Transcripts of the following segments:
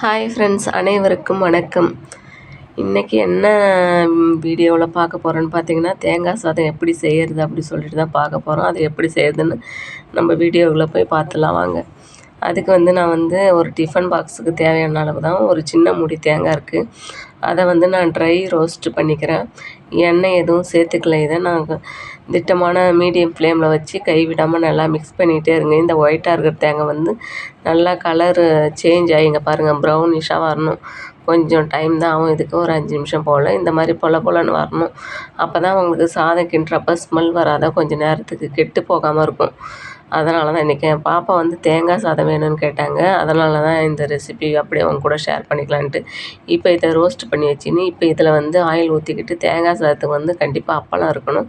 Hi friends அனைவருக்கும் வணக்கம். இன்றைக்கி என்ன வீடியோவில் பார்க்க போகிறோன்னு பார்த்தீங்கன்னா தேங்காய் சாதம் எப்படி செய்கிறது அப்படி சொல்லிட்டு தான் பார்க்க போகிறோம் அது எப்படி செய்கிறதுன்னு நம்ம வீடியோவில் போய் பார்த்துலாம் வாங்க. அதுக்கு வந்து நான் வந்து ஒரு டிஃபன் பாக்ஸுக்கு தேவையான அளவு தான் ஒரு சின்ன மூடி தேங்காய் இருக்குது அதை வந்து நான் ட்ரை ரோஸ்ட்டு பண்ணிக்கிறேன். எண்ணெய் எதுவும் சேர்த்துக்கல. இதை நான் திட்டமான மீடியம் ஃப்ளேமில் வச்சு கைவிடாமல் நல்லா மிக்ஸ் பண்ணிகிட்டே இருங்க. இந்த ஒயிட்டாக இருக்கிற தேங்காய் வந்து நல்லா கலரு சேஞ்ச் ஆகிங்க பாருங்கள் ப்ரௌனிஷாக வரணும். கொஞ்சம் டைம் தான் ஆகும். இதுக்கு ஒரு அஞ்சு நிமிஷம் போல். இந்த மாதிரி பொல பொலன்னு வரணும். அப்போ தான் உங்களுக்கு சாதம் கிண்டுறப்ப ஸ்மெல் வராத கொஞ்சம் நேரத்துக்கு கெட்டு போகாமல் இருக்கும். அதனால தான் இன்றைக்கி என் பாப்பா வந்து தேங்காய் சாதம் வேணும்னு கேட்டாங்க. அதனால தான் இந்த ரெசிபி அப்படியே அவங்க கூட ஷேர் பண்ணிக்கலான்ட்டு. இப்போ இதை ரோஸ்ட் பண்ணி வச்சின்னு இப்போ இதில் வந்து ஆயில் ஊற்றிக்கிட்டு தேங்காய் சாதத்துக்கு வந்து கண்டிப்பாக அப்பளம் இருக்கணும்.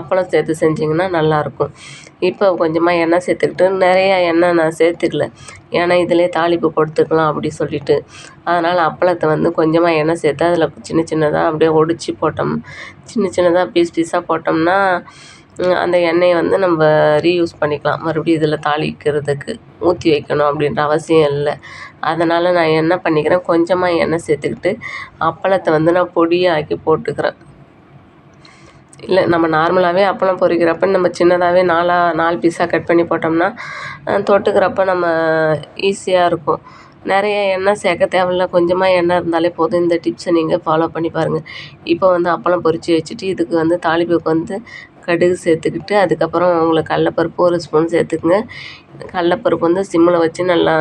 அப்பளம் சேர்த்து செஞ்சிங்கன்னா நல்லாயிருக்கும் இப்போ கொஞ்சமாக எண்ணெய் சேர்த்துக்கிட்டு நிறையா எண்ணெய் நான் சேர்த்துக்கல. ஏன்னா இதிலே தாளிப்பு கொடுத்துக்கலாம் அப்படி சொல்லிட்டு. அதனால் அப்பளத்தை வந்து கொஞ்சமாக எண்ணெய் சேர்த்து அதில் சின்ன சின்னதாக அப்படியே ஒடிச்சு போட்டோம். சின்ன சின்னதாக பீஸ் பீஸாக போட்டோம்னா அந்த எண்ணெயை வந்து நம்ம ரீயூஸ் பண்ணிக்கலாம். மறுபடியும் இதில் தாளிக்கிறதுக்கு ஊற்றி வைக்கணும் அப்படின்ற அவசியம் இல்லை. அதனால் நான் என்ன பண்ணிக்கிறேன் கொஞ்சமாக எண்ணெய் சேர்த்துக்கிட்டு அப்பளத்தை வந்து நான் பொடியாக ஆக்கி போட்டுக்கிறேன். இல்லை நம்ம நார்மலாகவே அப்பளம் பொரிக்கிறப்ப நம்ம சின்னதாகவே நாலாக நாலு பீஸாக கட் பண்ணி போட்டோம்னா தொட்டுக்கிறப்ப நம்ம ஈஸியாக இருக்கும். நிறைய எண்ணெய் சேர்க்க தேவையில்ல. கொஞ்சமாக எண்ணெய் இருந்தாலே போதும். இந்த டிப்ஸை நீங்கள் ஃபாலோ பண்ணி பாருங்கள் இப்போ வந்து அப்பளம் பொரித்து வச்சுட்டு இதுக்கு வந்து தாளிப்புக்கு வந்து கடுகு சேர்த்துக்கிட்டு அதுக்கப்புறம் உங்களுக்கு கடலப்பருப்பு ஒரு ஸ்பூன் சேர்த்துக்குங்க. கடலப்பருப்பு வந்து சிம்மில் வச்சு நல்லா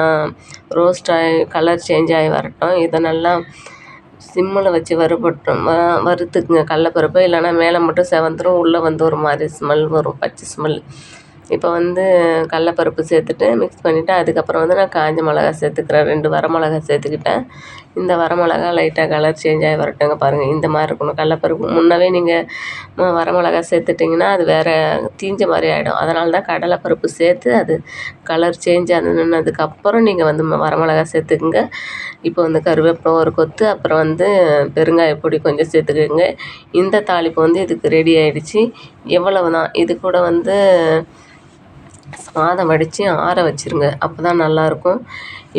ரோஸ்ட் ஆகி கலர் சேஞ்ச் ஆகி வரட்டும். இதை நல்லா சிம்மில் வச்சு வறுபட்டோம் வ வறுத்துக்குங்க கடலப்பருப்பு. இல்லைன்னா மேலே மட்டும் செவந்துடும் உள்ளே வந்து ஒரு மாதிரி ஸ்மெல் வரும் பச்சை ஸ்மெல் இப்போ வந்து கடலப்பருப்பு சேர்த்துட்டு மிக்ஸ் பண்ணிவிட்டு அதுக்கப்புறம் வந்து நான் காஞ்ச மிளகா சேர்த்துக்கிறேன். ரெண்டு வரமிளகா சேர்த்துக்கிட்டேன். இந்த வரமிளகா லைட்டாக கலர் சேஞ்ச் ஆகி வரட்டுங்க பாருங்கள் இந்த மாதிரி இருக்கணும். கடலப்பருப்பு முன்னவே நீங்கள் வரமிளகா சேர்த்துட்டிங்கன்னா அது வேறு தீஞ்ச மாதிரி ஆகிடும் அதனால தான் கடலைப்பருப்பு சேர்த்து அது கலர் சேஞ்ச் ஆனதுக்கப்புறம் நீங்கள் வந்து வரமிளகா சேர்த்துக்குங்க. இப்போ வந்து கருவேப்பிலை ஒரு கொத்து அப்புறம் வந்து பெருங்காய பொடி கொஞ்சம் சேர்த்துக்கோங்க. இந்த தாளிப்பு வந்து இதுக்கு ரெடி ஆகிடுச்சி எவ்வளவு தான் இது கூட வந்து சாதம் வடித்து ஆற வச்சுருங்க. அப்போ தான் நல்லாயிருக்கும்.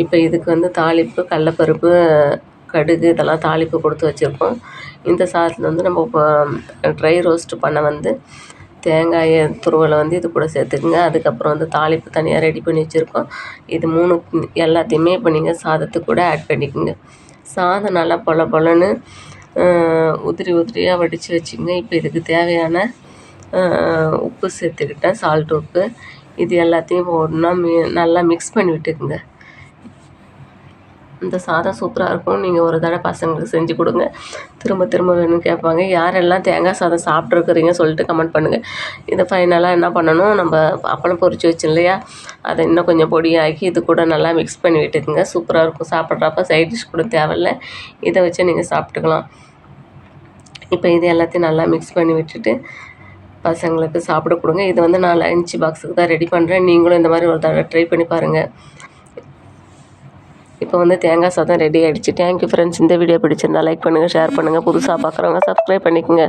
இப்போ இதுக்கு வந்து தாளிப்பு கடலப்பருப்பு கடுகு இதெல்லாம் தாளிப்பு கொடுத்து வச்சுருக்கோம். இந்த சாதத்தில் வந்து நம்ம இப்போ ட்ரை ரோஸ்ட்டு பண்ண வந்து தேங்காயை துருவலை வந்து இது கூட சேர்த்துக்குங்க. அதுக்கப்புறம் வந்து தாளிப்பு தனியாக ரெடி பண்ணி வச்சுருக்கோம். இது மூணு எல்லாத்தையுமே இப்போ நீங்கள் சாதத்துக்கு கூட ஆட் பண்ணிக்கோங்க. சாதம் நல்லா பொல பொலன்னு உதிரி உதிரியாக வடித்து வச்சுங்க. இப்போ இதுக்கு தேவையான உப்பு சேர்த்துக்கிட்டேன். சால்ட் உப்பு. இது எல்லாத்தையும் ஒன்றா மி நல்லா மிக்ஸ் பண்ணி விட்டுக்குங்க. இந்த சாதம் சூப்பராக இருக்கும். நீங்கள் ஒரு தடவை பசங்களுக்கு செஞ்சு கொடுங்க. திரும்ப திரும்ப வேணும்னு கேட்பாங்க. யாரெல்லாம் தேங்காய் சாதம் சாப்பிட்ருக்குறீங்க சொல்லிட்டு கமெண்ட் பண்ணுங்கள் இதை ஃபைனலாக என்ன பண்ணணும்? நம்ம அப்பளம் பொரிச்சு வச்சு இல்லையா அதை இன்னும் கொஞ்சம் பொடியாக்கி இது கூட நல்லா மிக்ஸ் பண்ணி விட்டுக்குங்க. சூப்பராக இருக்கும். சாப்பிட்றப்ப சைட் டிஷ் கூட தேவையில்ல. இதை வச்சு நீங்கள் சாப்பிட்டுக்கலாம். இப்போ இது எல்லாத்தையும் நல்லா மிக்ஸ் பண்ணி விட்டுட்டு பசங்களுக்கு சாப்பிட கொடுங்க. இது வந்து நான் லஞ்ச் பாக்ஸுக்கு தான் ரெடி பண்ணுறேன் நீங்களும் இந்த மாதிரி ஒரு தடவை ட்ரை பண்ணி பாருங்கள் இப்போ வந்து தேங்காய் சாதம் ரெடி ஆகிடுச்சு தேங்க்யூ ஃப்ரெண்ட்ஸ் இந்த வீடியோ பிடிச்சிருந்தா லைக் பண்ணுங்கள் ஷேர் பண்ணுங்கள் புதுசாக பார்க்குறவங்க சப்ஸ்கிரைப் பண்ணிக்கோங்க.